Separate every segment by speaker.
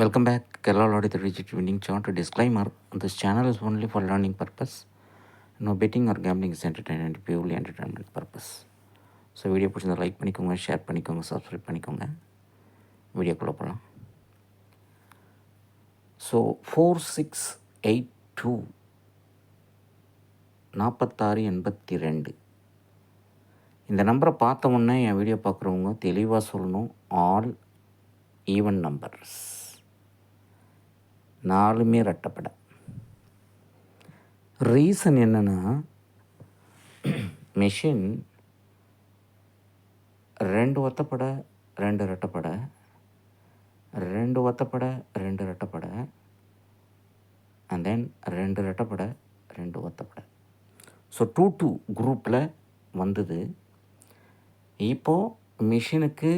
Speaker 1: Welcome back, Kerala Lottery, the Digit Winning Chart. Disclaimer This channel is only for learning purpose. No betting or gambling is entertainment, purely entertainment purpose. So video பிடிச்சிருந்தா like பண்ணிக்கோங்க share பண்ணிக்கோங்க subscribe பண்ணிக்கோங்க வீடியோக்குள்ளே போகலாம் so four six eight two நாற்பத்தாறு எண்பத்தி ரெண்டு இந்த நம்பரை பார்த்த உடனே என் வீடியோ பார்க்குறவங்க தெளிவாக சொல்லணும் ஆல் ஈவன் நம்பர்ஸ் நாலுமே ரெட்டப்படை ரீசன் என்னென்னா மெஷின் ரெண்டு ஒத்தப்படை ரெண்டு ரெட்டப்படை ரெண்டு ஒத்தப்படை ரெண்டு ரெட்டப்படை அண்ட் தென் ரெண்டு ரெட்டப்படை ரெண்டு ஒத்தப்படை. ஸோ டூ டூ குரூப்பில் வந்தது. இப்போது மிஷினுக்கு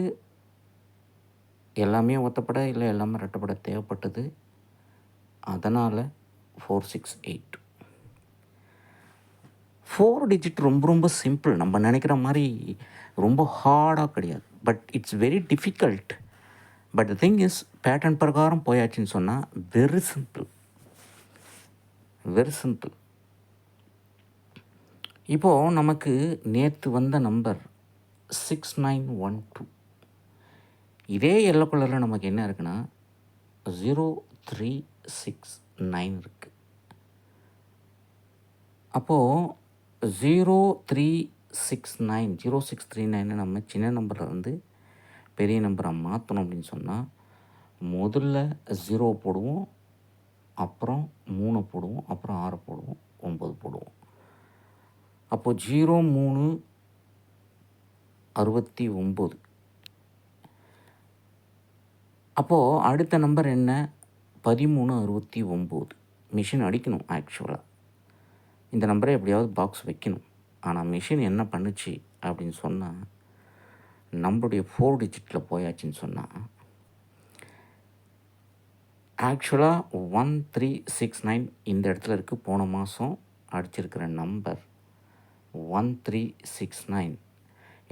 Speaker 1: எல்லாமே ஒத்தப்படை இல்லை எல்லாமே ரெட்டப்படை தேவைப்பட்டது. அதனால் four six eight four digit ரொம்ப ரொம்ப சிம்பிள் நம்ம நினைக்கிற மாதிரி ரொம்ப ஹார்டாக கிடையாது. But it's very difficult but the thing is pattern பிரகாரம் போயாச்சுன்னு சொன்னால் வெரி சிம்பிள் வெரி சிம்பிள் இப்போது நமக்கு நேற்று வந்த number six nine one two இதே எல்லோ கலரில் நமக்கு என்ன இருக்குன்னா ஜீரோ த்ரீ சிக்ஸ் நைன் இருக்குது அப்போது zero three six nine zero six three நைனை நம்ம சின்ன நம்பரில் இருந்து பெரிய நம்பரை மாற்றணும் அப்படின்னு சொன்னால் முதல்ல ஜீரோ போடுவோம் அப்புறம் மூணு போடுவோம் அப்புறம் ஆறு போடுவோம் ஒம்பது போடுவோம். அப்போது ஜீரோ மூணு அறுபத்தி ஒம்பது அப்போது அடுத்த நம்பர் என்ன? பதிமூணு அறுபத்தி ஒம்பது. மிஷின் அடிக்கணும் ஆக்சுவலாக இந்த நம்பரை எப்படியாவது பாக்ஸ் வைக்கணும். ஆனால் மிஷின் என்ன பண்ணுச்சு அப்படின்னு சொன்னால் நம்மளுடைய ஃபோர் டிஜிட்டில் போயாச்சுன்னு சொன்னால் ஆக்சுவலாக ஒன் த்ரீ சிக்ஸ் நைன் இந்த இடத்துல இருக்குது போன மாதம் அடிச்சிருக்கிற number one three six nine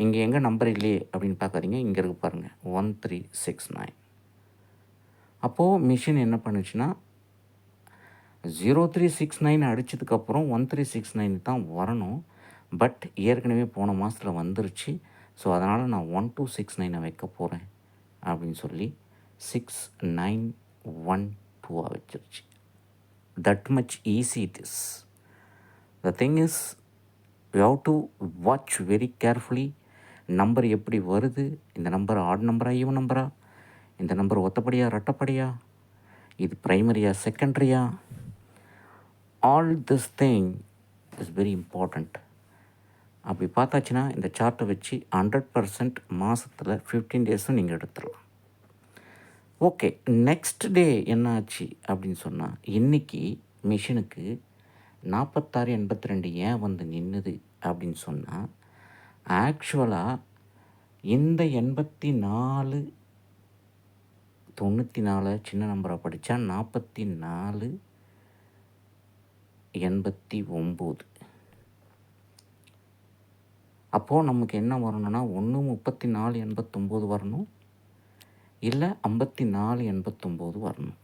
Speaker 1: இங்கே எங்கே நம்பர் இல்லையே அப்படின்னு பார்க்காதீங்க. இங்கே இருக்கு பாருங்கள் ஒன் த்ரீ சிக்ஸ் நைன் அப்போது மிஷின் என்ன பண்ணுச்சுன்னா ஜீரோ த்ரீ சிக்ஸ் நைன் அடித்ததுக்கப்புறம் ஒன் த்ரீ சிக்ஸ் நைன் தான் வரணும். பட் ஏற்கனவே போன மாதத்தில் வந்துருச்சு. ஸோ அதனால் நான் ஒன் டூ சிக்ஸ் நைனை வைக்க போகிறேன் அப்படின்னு சொல்லி சிக்ஸ் நைன் ஒன் டூவாக வச்சிருச்சு. That much easy it is the thing is you have to watch very carefully number எப்படி வருது? இந்த நம்பர் ஆட் நம்பரா ஈவன் நம்பரா இந்த நம்பர் ஒத்தப்படியா ரெட்டப்படியா இது ப்ரைமரியா செகண்டரியா? All this thing is very important அப்படி பார்த்தாச்சுன்னா இந்த சார்ட்டை வச்சு ஹண்ட்ரட் பர்சன்ட் மாதத்தில் ஃபிஃப்டீன் டேஸும் நீங்கள் எடுத்துடலாம். ஓகே நெக்ஸ்ட் டே என்ன ஆச்சு அப்படின்னு சொன்னால் இன்றைக்கி மிஷினுக்கு நாற்பத்தாறு எண்பத்தி ரெண்டு ஏன் வந்து நின்றுது அப்படின்னு சொன்னால் ஆக்சுவலாக இந்த எண்பத்தி நாலு தொண்ணூற்றி நாலு சின்ன நம்பரை படித்தா நாற்பத்தி நாலு எண்பத்தி ஒம்பது. அப்போது நமக்கு என்ன வரணும்னா ஒன்று முப்பத்தி நாலு எண்பத்தொம்போது வரணும். இல்லை ஐம்பத்தி நாலு எண்பத்தொம்போது வரணும்.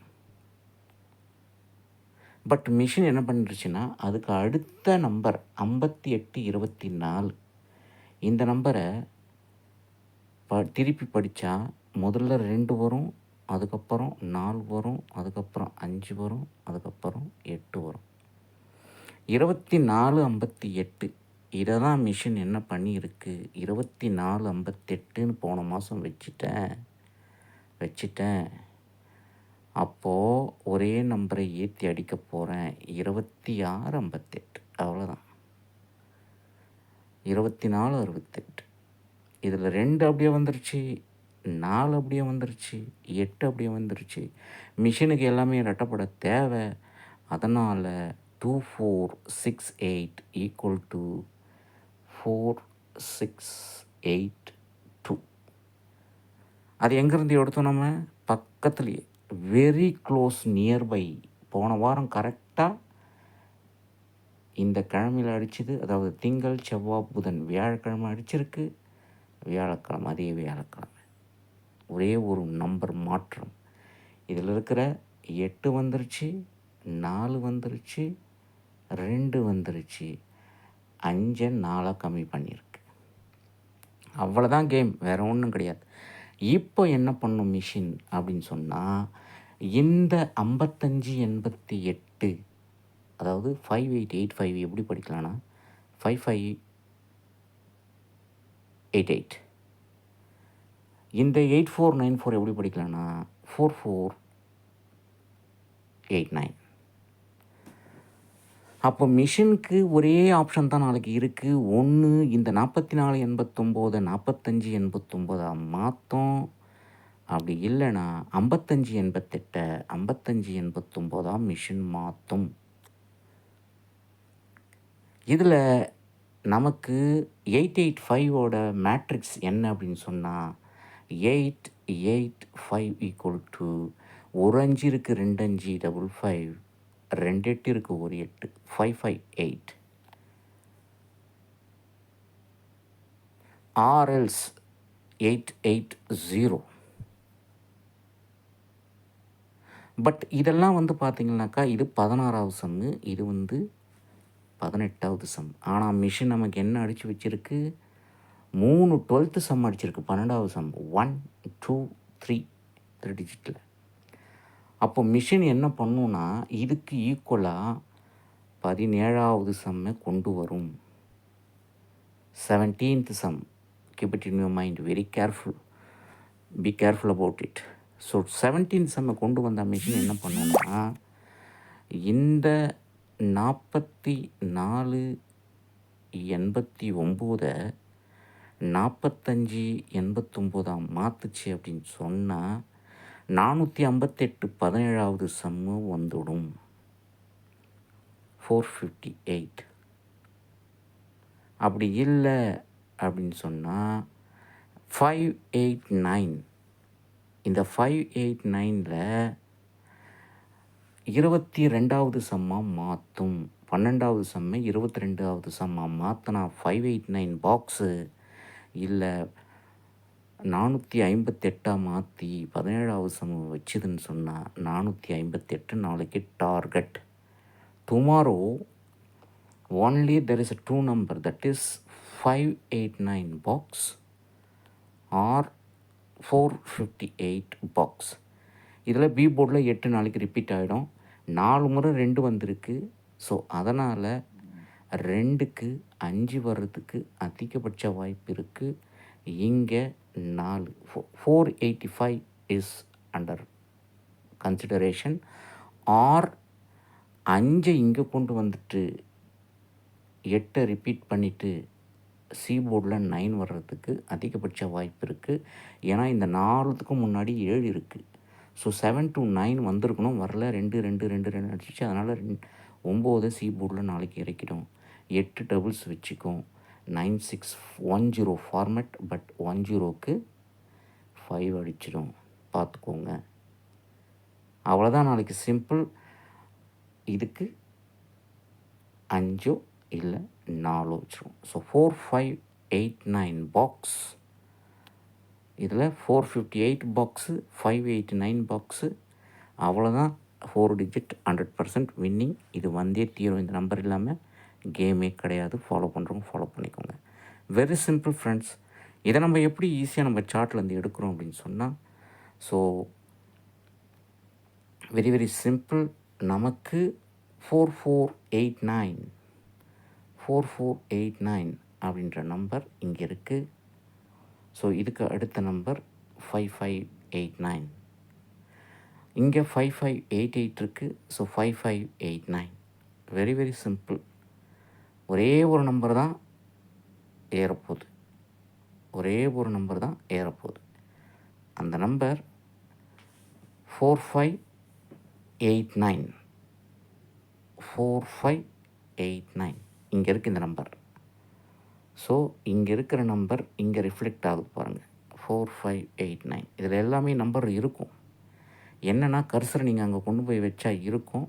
Speaker 1: பட் மிஷின் என்ன பண்ணிருச்சுன்னா அதுக்கு அடுத்த நம்பர் ஐம்பத்தி எட்டு இருபத்தி நாலு இந்த நம்பரை ப திருப்பி படித்தா முதல்ல ரெண்டு வரும் அதுக்கப்புறம் நாலு வரும் அதுக்கப்புறம் அஞ்சு வரும் அதுக்கப்புறம் எட்டு வரும். இருபத்தி நாலு ஐம்பத்தி எட்டு. இதை தான் மிஷின் என்ன பண்ணியிருக்கு? இருபத்தி நாலு ஐம்பத்தெட்டுன்னு போன மாதம் வச்சுட்டேன். வச்சுட்டேன். அப்போது ஒரே நம்பரை ஏற்றி அடிக்க போகிறேன் இருபத்தி ஆறு ஐம்பத்தெட்டு அவ்வளோதான் இருபத்தி நாலு அறுபத்தெட்டு இதில் ரெண்டு அப்படியே வந்துருச்சு. நாலு அப்படியே வந்துருச்சு எட்டு அப்படியே வந்துருச்சு. மிஷினுக்கு எல்லாமே ரெட்டப்பட தேவை. அதனால் two four six eight equal to four six eight two அது எங்கேருந்து எடுத்தோம் நம்ம? பக்கத்துலேயே. வெரி க்ளோஸ் நியர்பை போன வாரம் கரெக்டாக இந்த கிழமையில் அடிச்சது. அதாவது திங்கள் செவ்வாய் புதன் வியாழக்கிழமை அடிச்சிருக்கு. வியாழக்கிழமை அதே வியாழக்கிழமை. ஒரே ஒரு நம்பர் மாற்றம். இதில் இருக்கிற எட்டு வந்துருச்சு நாலு வந்துருச்சு ரெண்டு வந்துருச்சு அஞ்சை நாலாக கம்மி பண்ணியிருக்கு. அவ்வளோதான் கேம் வேறு ஒன்றும் கிடையாது. இப்போ என்ன பண்ணும் மிஷின் அப்படின்னு சொன்னால் இந்த ஐம்பத்தஞ்சு எண்பத்தி எட்டு அதாவது ஃபைவ் எயிட் எயிட் ஃபைவ் எப்படி படிக்கலாம்னா ஃபைவ் ஃபைவ் எயிட் எயிட் இந்த எயிட் ஃபோர் நைன் ஃபோர் எப்படி படிக்கலாம்னா? Four four eight nine. அப்போ மிஷினுக்கு ஒரே ஆப்ஷன் தான் நாளைக்கு இருக்குது ஒன்று இந்த நாற்பத்தி நாலு எண்பத்தொம்போது நாற்பத்தஞ்சு எண்பத்தொம்போதா மாற்றும் அப்படி இல்லைன்னா ஐம்பத்தஞ்சு எண்பத்தெட்டை ஐம்பத்தஞ்சு எண்பத்தொம்போதா மிஷின் மாற்றும் இதில் நமக்கு எயிட் எயிட் ஃபைவோட மேட்ரிக்ஸ் என்ன அப்படின்னு சொன்னால் eight eight five equal to ஒரு அஞ்சு இருக்குது ரெண்டு அஞ்சு டபுள் ஃபைவ் ரெண்டு எட்டு இருக்குது ஒரு எட்டு five five eight or else eight eight zero but இதெல்லாம் வந்து பார்த்திங்கனாக்கா இது பதினாறாவது சம்மு இது வந்து பதினெட்டாவது சம் ஆனால் மிஷின் நமக்கு என்ன அடித்து வச்சுருக்கு? மூணு டுவெல்த்து சம் அடிச்சிருக்கு பன்னெண்டாவது sum one two three three டிஜிட்டில் அப்போ மிஷின் என்ன பண்ணுன்னா இதுக்கு ஈக்குவலாக பதினேழாவது சம்மை கொண்டு வரும். Seventeenth sum keep it in your mind very careful be careful about it so seventeen செம்மை கொண்டு வந்த மிஷின் என்ன பண்ணுன்னா இந்த நாற்பத்தி நாலு எண்பத்தி ஒம்போதை நாற்பத்தஞ்சி எண்பத்தொம்போதாம் மாற்றுச்சு அப்படின்னு சொன்னால் நானூற்றி ஐம்பத்தெட்டு பதினேழாவது சம்மு வந்துடும். ஃபோர் ஃபிஃப்டி எயிட் அப்படி இல்லை அப்படின்னு சொன்னால் ஃபைவ் எயிட் நைன் இந்த ஃபைவ் எயிட் நைனில் இருபத்தி ரெண்டாவது சம்மாக மாற்றும் பன்னெண்டாவது சம்மை இருபத்தி ரெண்டாவது சம்மாக மாற்றினா ஃபைவ் எயிட் நைன் பாக்ஸு இல்லை நானூற்றி ஐம்பத்தெட்டாக மாற்றி பதினேழாவது சமம் வச்சுதுன்னு சொன்னால் நானூற்றி ஐம்பத்தெட்டு நாளைக்கு target tomorrow only there is a two number that is five eight nine box or four fifty eight box இதில் பி போர்டில் எட்டு நாளைக்கு ரிப்பீட் ஆகிடும் நாலு முறை ரெண்டு வந்திருக்கு. ஸோ அதனால் ரெண்டுக்கு அஞ்சு வர்றதுக்கு அதிகபட்ச வாய்ப்பு இருக்குது இங்கே நாலு four four eighty five is under consideration or அஞ்சை இங்கே கொண்டு வந்துட்டு எட்டை ரிப்பீட் பண்ணிவிட்டு சி போர்டில் நைன் வர்றதுக்கு அதிகபட்ச வாய்ப்பு இருக்குது ஏன்னா இந்த நாலுத்துக்கும் முன்னாடி ஏழு இருக்குது ஸோ செவன் டு நைன் வந்திருக்கணும். வரல ரெண்டு ரெண்டு ரெண்டு ரெண்டு அடிச்சிச்சு அதனால் ரெண் ஒம்பது சி போர்டில் நாளைக்கு இறக்கிடும் எட்டு டபுள்ஸ் வச்சுக்கும் nine six one zero format but one ஜீரோக்கு ஃபைவ் அடிச்சிடும். பார்த்துக்கோங்க. அவ்வளோதான் நாளைக்கு சிம்பிள் இதுக்கு அஞ்சோ இல்லை நாலோ வச்சிரும். So four five eight nine box இதில் four fifty eight box five eight nine box அவ்வளோதான் four digit hundred percent winning இது வந்தே தீரும். இந்த நம்பர் இல்லாமல் கேமே கிடையாது. ஃபாலோ பண்ணுறவங்க ஃபாலோ பண்ணிக்கோங்க. வெரி சிம்பிள் ஃப்ரெண்ட்ஸ் இதை நம்ம எப்படி ஈஸியாக நம்ம சார்ட்லேருந்து எடுக்கிறோம் அப்படின்னு சொன்னால் ஸோ வெரி வெரி சிம்பிள் நமக்கு four four eight nine four four eight nine அப்படின்ற நம்பர் இங்கே இருக்குது ஸோ இதுக்கு அடுத்த number five five eight nine இங்கே ஃபைவ் ஃபைவ் எயிட் எயிட் இருக்குது so five five eight nine very very simple ஒரே ஒரு நம்பர் தான் ஏறப்போகுது. ஒரே ஒரு நம்பர் தான் ஏறப்போகுது. அந்த number four five eight nine four five eight nine இங்கே இருக்குது இந்த நம்பர் ஸோ இங்கே இருக்கிற நம்பர் இங்கே ரிஃப்ளெக்ட் ஆகுது பாருங்கள் ஃபோர் ஃபைவ் எயிட் நைன் இதில் எல்லாமே நம்பர் இருக்கும். என்னென்னா கர்சரை நீங்கள் அங்கே கொண்டு போய் வச்சா இருக்கும்.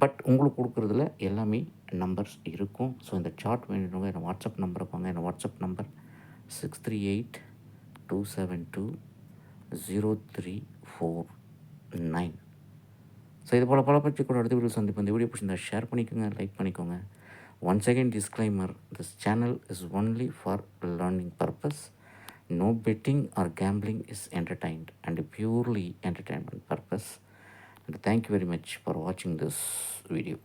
Speaker 1: பட் உங்களுக்கு கொடுக்குறதுல எல்லாமே நம்பர்ஸ் இருக்கும். ஸோ இந்த சார்ட் வேணுறவங்க என்னை வாட்ஸ்அப் நம்பரை போங்க என்னை WhatsApp number six three eight two seven two zero three four nine so இது போல் பல பற்றி கூட அடுத்த வீடியோ சந்திப்பு இந்த வீடியோ பிடிச்சிருந்தா ஷேர் பண்ணிக்கோங்க லைக் பண்ணிக்கோங்க. One second disclaimer this channel is only for learning purpose no betting or gambling is entertained and purely entertainment purpose and thank you very much for வாட்சிங் திஸ் வீடியோ